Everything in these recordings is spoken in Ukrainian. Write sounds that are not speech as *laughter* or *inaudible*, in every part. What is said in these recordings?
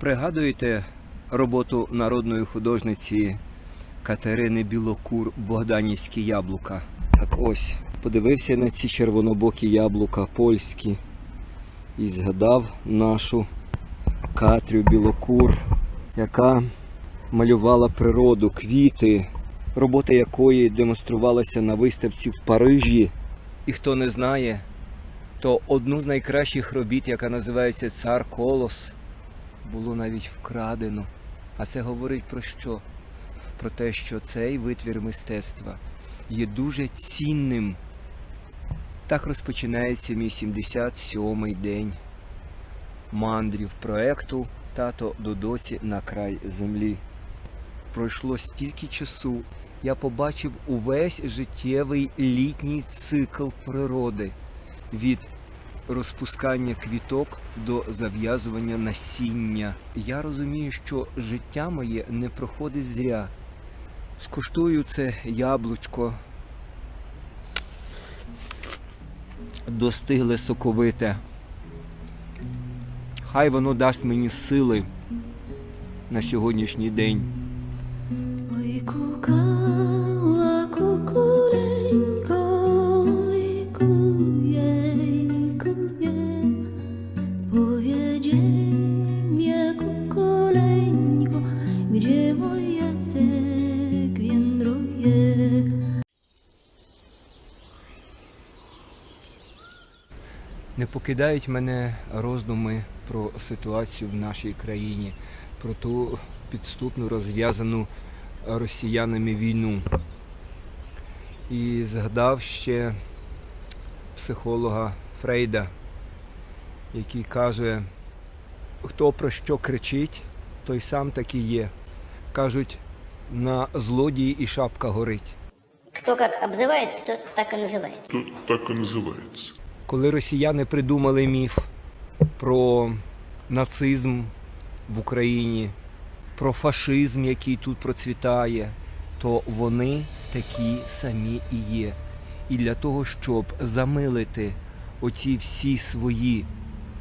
Пригадуєте роботу народної художниці Катерини Білокур Богданівські яблука? Так ось, подивився на ці червонобокі яблука польські і згадав нашу Катрю Білокур, яка малювала природу, квіти, робота якої демонструвалася на виставці в Парижі. І хто не знає, то одну з найкращих робіт, яка називається Цар Колос, було навіть вкрадено. А це говорить про що? Про те, що цей витвір мистецтва є дуже цінним. Так розпочинається мій 77-й день мандрів проекту Тато до доці на край землі. Пройшло стільки часу, я побачив увесь життєвий літній цикл природи від розпускання квіток до зав'язування насіння. Я розумію, що життя моє не проходить зря. Скуштую це яблучко. Достигле соковите. Хай воно дасть мені сили на сьогоднішній день. Не покидають мене роздуми про ситуацію в нашій країні, про ту підступну розв'язану росіянами війну. І згадав ще психолога Фрейда, який каже, хто про що кричить, той сам таки є. Кажуть, на злодії і шапка горить. Кто как обзывается, тот так и называется. Тут так і називається. Коли росіяни придумали міф про нацизм в Україні, про фашизм, який тут процвітає, то вони такі самі і є. І для того, щоб замилити оці всі свої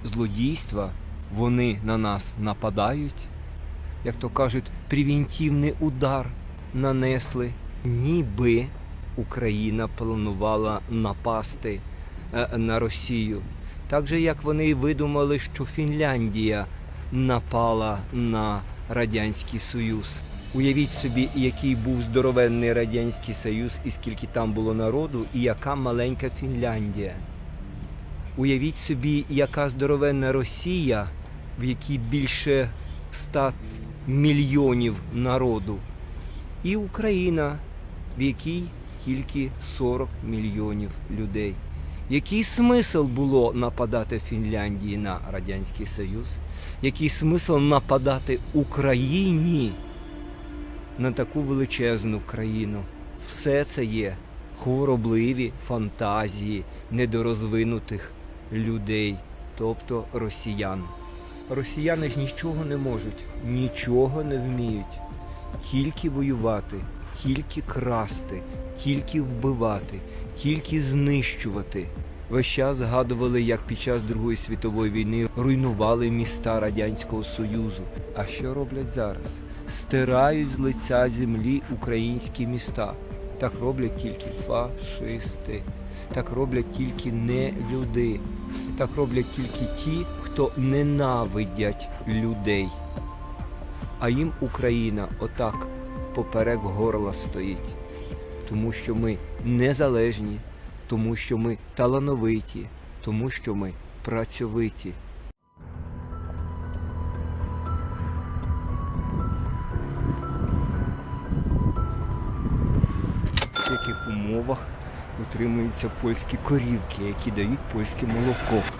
злодійства, вони на нас нападають, як то кажуть, превентивний удар нанесли, ніби Україна планувала напасти на Росію. Так же, як вони видумали, що Фінляндія напала на Радянський Союз. Уявіть собі, який був здоровенний Радянський Союз, і скільки там було народу, і яка маленька Фінляндія. Уявіть собі, яка здоровенна Росія, в якій більше 100 мільйонів народу, і Україна, в якій тільки 40 мільйонів людей. Який смисл було нападати Фінляндії на Радянський Союз? Який смисл нападати Україні на таку величезну країну? Все це є хворобливі фантазії недорозвинутих людей, тобто росіян. Росіяни ж нічого не можуть, нічого не вміють, тільки воювати, тільки красти, тільки вбивати, тільки знищувати. Весь час згадували, як під час Другої світової війни руйнували міста Радянського Союзу. А що роблять зараз? Стирають з лиця землі українські міста. Так роблять тільки фашисти. Так роблять тільки не люди. Так роблять тільки ті, хто ненавидять людей. А їм Україна отак поперек горла стоїть. Тому що ми незалежні, тому що ми талановиті, тому що ми працьовиті. В яких умовах утримуються польські корівки, які дають польське молоко.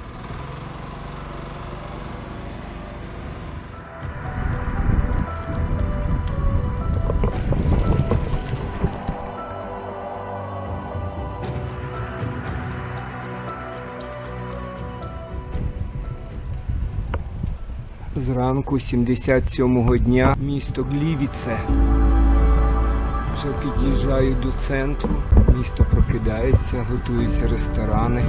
Зранку 77-го дня місто Глівіце. Вже під'їжджаю до центру, місто прокидається, готуються ресторани.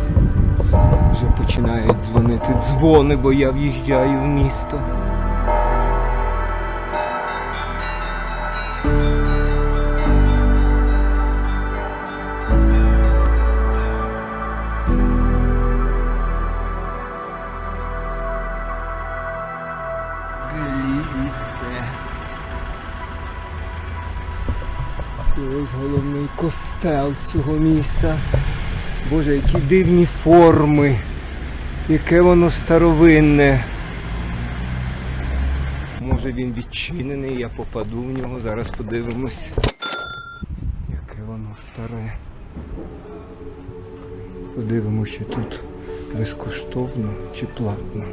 Вже починають дзвонити дзвони, бо я в'їжджаю в місто. Глівіце. І ось головний костел цього міста. Боже, які дивні форми, яке воно старовинне. Може він відчинений, я попаду в нього, зараз подивимось. Яке воно старе. Подивимося, тут безкоштовно чи платно.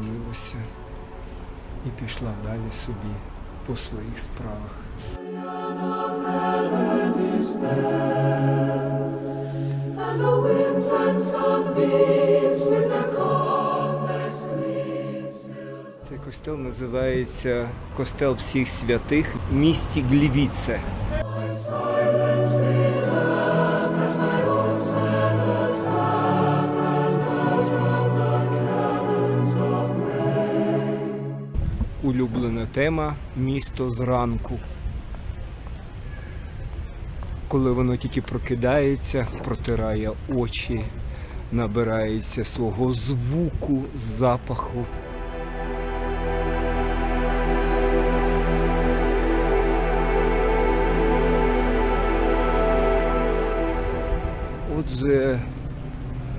Помолилася і пішла далі собі по своїх справах. Цей костел називається Костел всіх святих в місті Глівіце. Тема місто зранку. Коли воно тільки прокидається, протирає очі, набирається свого звуку, запаху. Отже,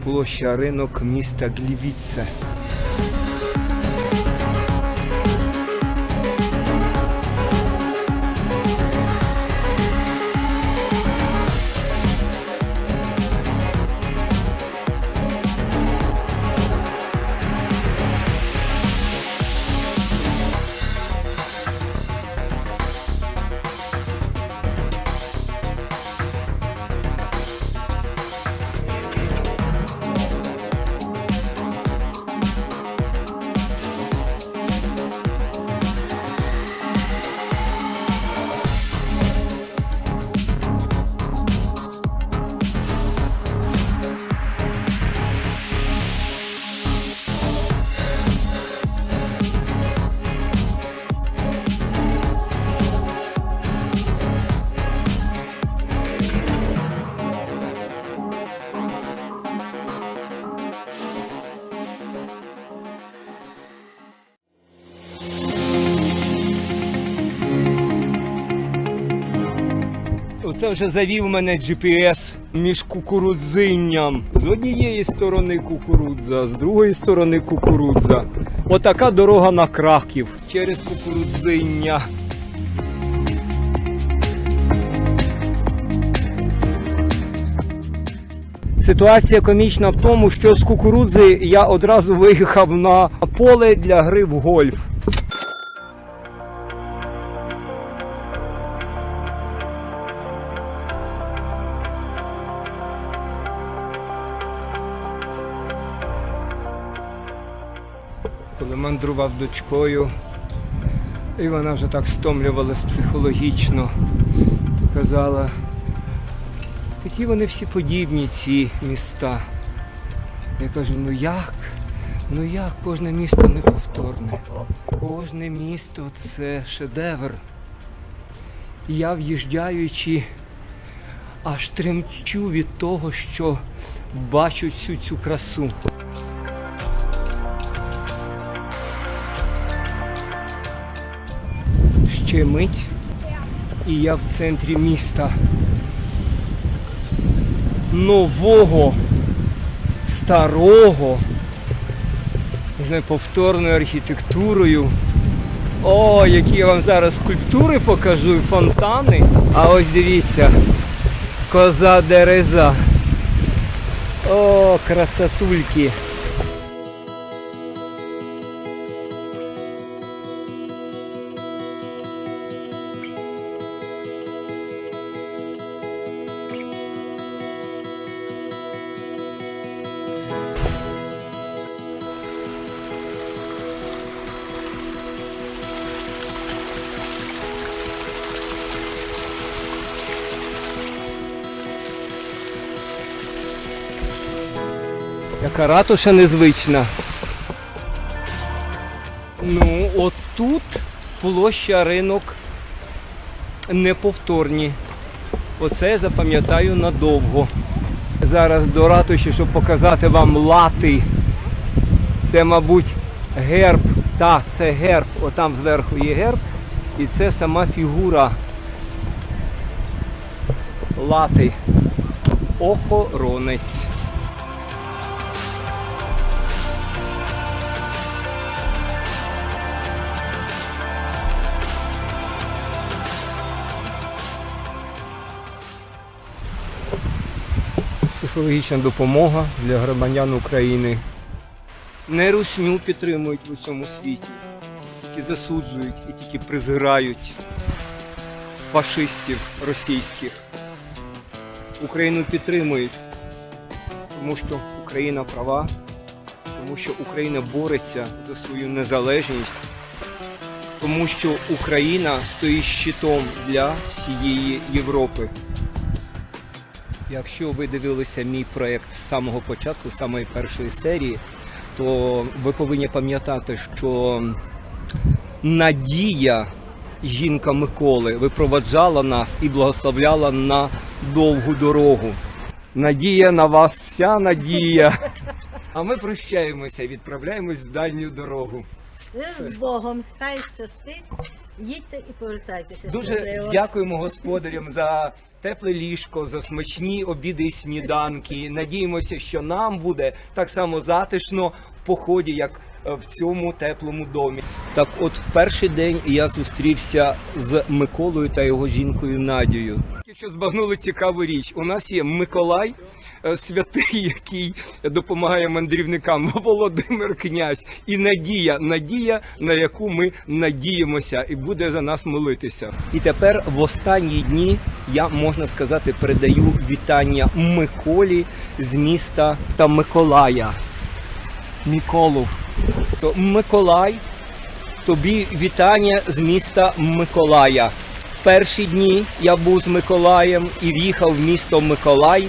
площа ринок міста Глівіце. Оце вже завів мене GPS між кукурудзинням. З однієї сторони кукурудза, з другої сторони кукурудза. Отака дорога на краків через кукурудзиння. Ситуація комічна в тому, що з кукурудзи я одразу виїхав на поле для гри в гольф. Мандрував дочкою, і вона вже так стомлювалась психологічно, то казала, такі вони всі подібні, ці міста. Я кажу, ну як? Ну як кожне місто неповторне. Кожне місто це шедевр. Я в'їжджаючи, аж тремчу від того, що бачу всю цю красу. Ще мить, і я в центрі міста. Нового, старого, з неповторною архітектурою. О, які я вам зараз скульптури покажу, фонтани. А ось дивіться, коза дереза. О, красотульки. Яка ратуша незвична. Ну, от тут площа ринок неповторні. Оце я запам'ятаю надовго. Зараз до ратуші, щоб показати вам лати. Це, мабуть, герб. Так, це герб. Отам зверху є герб. І це сама фігура лати. Охоронець. Психологічна допомога для громадян України. Не русню підтримують в усьому світі, тільки засуджують і тільки презирають фашистів російських. Україну підтримують, тому що Україна права, тому що Україна бореться за свою незалежність, тому що Україна стоїть щитом для всієї Європи. Якщо ви дивилися мій проєкт з самого початку, з самої першої серії, то ви повинні пам'ятати, що надія жінка Миколи випроваджала нас і благословляла на довгу дорогу. Надія на вас, вся надія. А ми прощаємося, відправляємось в дальню дорогу. З Богом, хай щастить, їдьте і повертайтеся. Дуже щасливо. дякуємо господарям за тепле ліжко, за смачні обіди і сніданки. Надіємося, що нам буде так само затишно в поході, як е, в цьому теплому домі. Так, от в перший день я зустрівся з Миколою та його жінкою Надією. Якщо збагнули цікаву річ, у нас є Миколай. Е, Святий, який допомагає мандрівникам *laughs* Володимир Князь і Надія, Надія, на яку ми надіємося, і буде за нас молитися. І тепер в останні дні я можна сказати передаю вітання Миколі з міста та Миколая. Миколов. То Миколай, тобі вітання з міста Миколая. Перші дні я був з Миколаєм і в'їхав в місто Миколай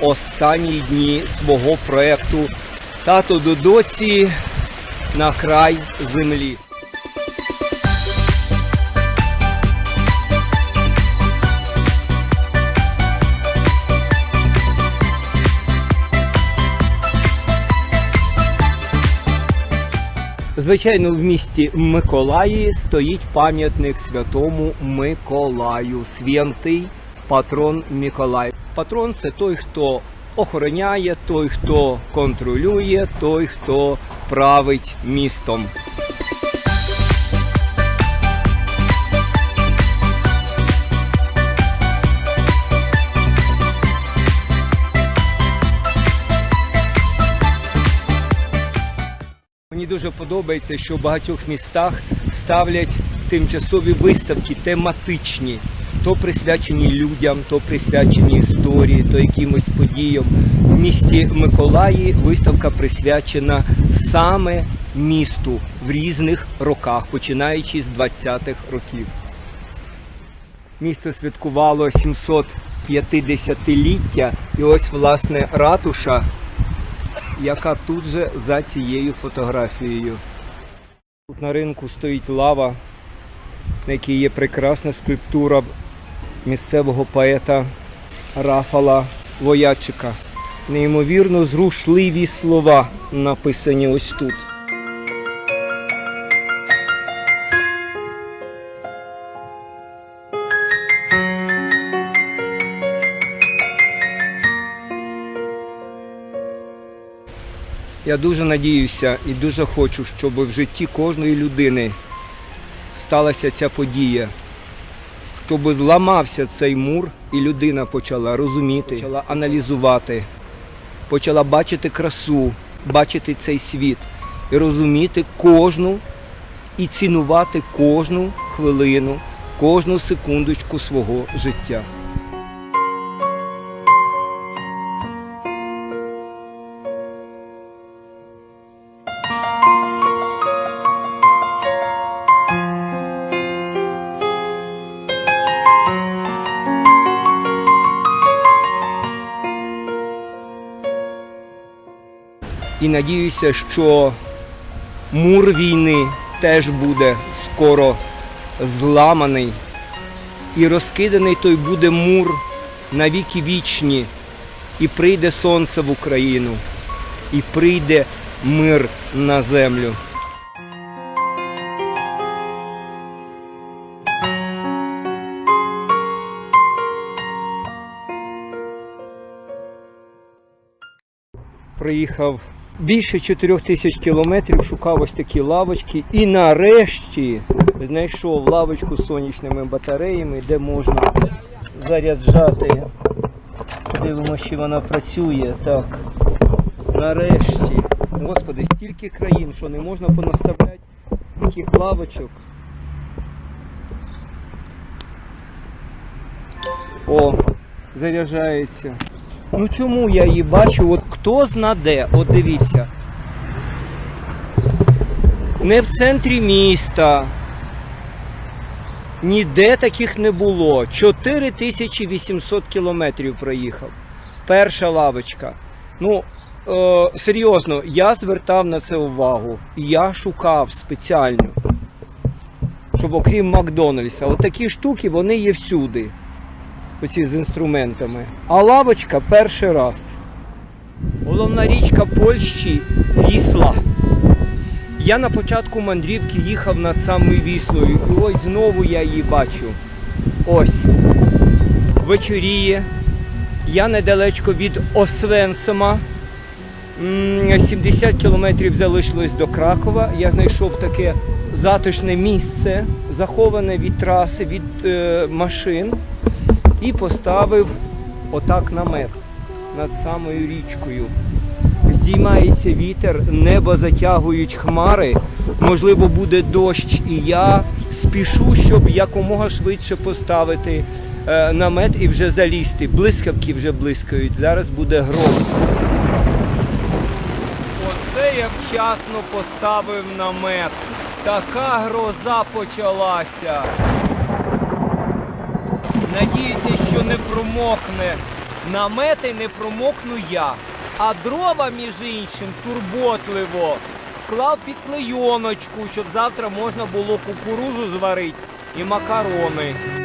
останні дні свого проекту Тато до доці на край землі. Звичайно, в місті Миколаї стоїть пам'ятник святому Миколаю, святий патрон Миколай. Патрон це той, хто охороняє, той, хто контролює, той, хто править містом. Мені дуже подобається, що в багатьох містах ставлять тимчасові виставки тематичні, то присвячені людям, то присвячені історії, то якимось подіям. В місті Миколаї виставка присвячена саме місту в різних роках, починаючи з 20-х років. Місто святкувало 750-ліття, і ось власне ратуша яка тут же за цією фотографією. Тут на ринку стоїть лава, на якій є прекрасна скульптура місцевого поета Рафала Воячика. Неймовірно зрушливі слова написані ось тут. Я дуже надіюся і дуже хочу, щоб в житті кожної людини сталася ця подія, щоб зламався цей мур, і людина почала розуміти, почала аналізувати, почала бачити красу, бачити цей світ і розуміти кожну і цінувати кожну хвилину, кожну секундочку свого життя. Надіюся, що мур війни теж буде скоро зламаний. І розкиданий той буде мур на віки вічні. І прийде сонце в Україну, і прийде мир на землю. Проїхав більше 4 тисяч кілометрів, шукав ось такі лавочки і нарешті знайшов лавочку з сонячними батареями, де можна заряджати. Дивимося, чи вона працює. Так. Нарешті. Господи, стільки країн, що не можна понаставляти таких лавочок. О, заряджається. Ну чому я її бачу? От хто знаде, от дивіться. Не в центрі міста. Ніде таких не було. 4800 кілометрів проїхав. Перша лавочка. Ну, е, серйозно, я звертав на це увагу. Я шукав спеціально. Щоб окрім Макдональдса, от такі штуки вони є всюди оці з інструментами. А лавочка перший раз. Головна річка Польщі Вісла. Я на початку мандрівки їхав над самою Віслою. І ось знову я її бачу. Ось. Вечоріє. Я недалечко від Освенцима. 70 кілометрів залишилось до Кракова. Я знайшов таке затишне місце, заховане від траси, від е, машин і поставив отак намет над самою річкою. Здіймається вітер, небо затягують хмари, можливо, буде дощ, і я спішу, щоб якомога швидше поставити е, намет і вже залізти. Блискавки вже блискають, зараз буде гром. Оце я вчасно поставив намет. Така гроза почалася. Надіюся, що не промокне намети, не промокну я. А дрова, між іншим, турботливо склав під клейоночку, щоб завтра можна було кукурузу зварити і макарони.